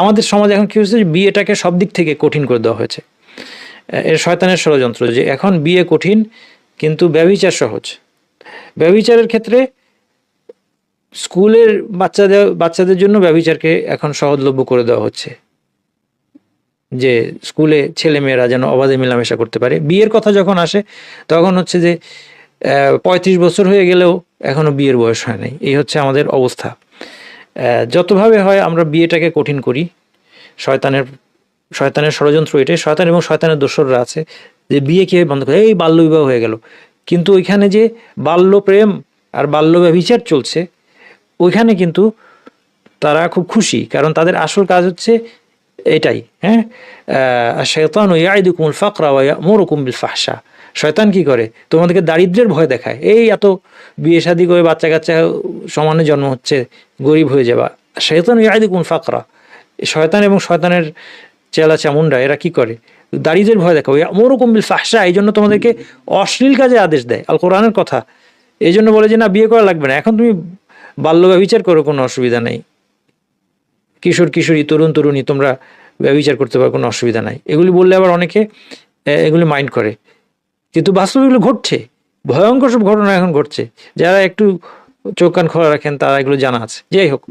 আমাদের সমাজ এখন কি হচ্ছে যে বিয়েটাকে সব দিক থেকে কঠিন করে দেওয়া হয়েছে। এর শয়তানের ষড়যন্ত্র যে এখন বিয়ে কঠিন, কিন্তু ব্যবিচার সহজ। ব্যবিচারের ক্ষেত্রে স্কুলের বাচ্চাদের বাচ্চাদের জন্য ব্যবিচারকে এখন সহজলভ্য করে দেওয়া হচ্ছে। যে স্কুলে ছেলে মেয়েরা যেন অবাধে মেলামেশা করতে পারে। বিয়ের কথা যখন আসে, তখন হচ্ছে যে পঁয়ত্রিশ বছর হয়ে গেলেও এখনও বিয়ের বয়স হয় নাই। এই হচ্ছে আমাদের অবস্থা। যতভাবে হয় আমরা বিয়েটাকে কঠিন করি। শয়তানের শয়তানের ষড়যন্ত্র এটাই। শয়তান এবং শয়তানের দোসররা আছে যে বিয়ে কীভাবে বন্ধ করে? এই বাল্য বিবাহ হয়ে গেল। কিন্তু ওইখানে যে বাল্য প্রেম আর বাল্য ব্যভিচার চলছে, ওইখানে কিন্তু তারা খুব খুশি। কারণ তাদের আসল কাজ হচ্ছে এটাই হ্যাঁ? শৈতান ইয়াইদুকুমুল ফাকরা ওয়া ইয়ামুরুকুম বিল ফাহশা। শয়তান কি করে? তোমাদেরকে দারিদ্র্যের ভয় দেখায়। এই এত বিয়ে শাদি করে বাচ্চা কাচ্চা সমানে জন্ম হচ্ছে, গরিব হয়ে যাবা। শৈতান ইয়াইদুকুমুল ফাকরা। শয়তান এবং শয়তানের চেলা চামুন্ডা, এরা কি করে? দারিদ্রের ভয় দেখাও ইয়ামুরুকুম বিল ফাহশা, এই জন্য তোমাদেরকে অশ্লীল কাজে আদেশ দেয়। আল কোরআনের কথা। এই জন্য বলে যে, না, বিয়ে করা লাগবে না। এখন তুমি বাল্য ব্যবচার করো, কোনো অসুবিধা নেই। কিশোর কিশোরী তরুণ তরুণী তোমরা ব্যবচার করতে পারে কোনো অসুবিধা নাই। এগুলি বললে আবার অনেকে এগুলি মাইন্ড করে। কিন্তু বাস্তবে এগুলো ঘটছে। ভয়ঙ্কর সব ঘটনা এখন ঘটছে। যারা একটু চোখ কান খোলা রাখেন, তারা এগুলো জানা আছে। যাই হোক।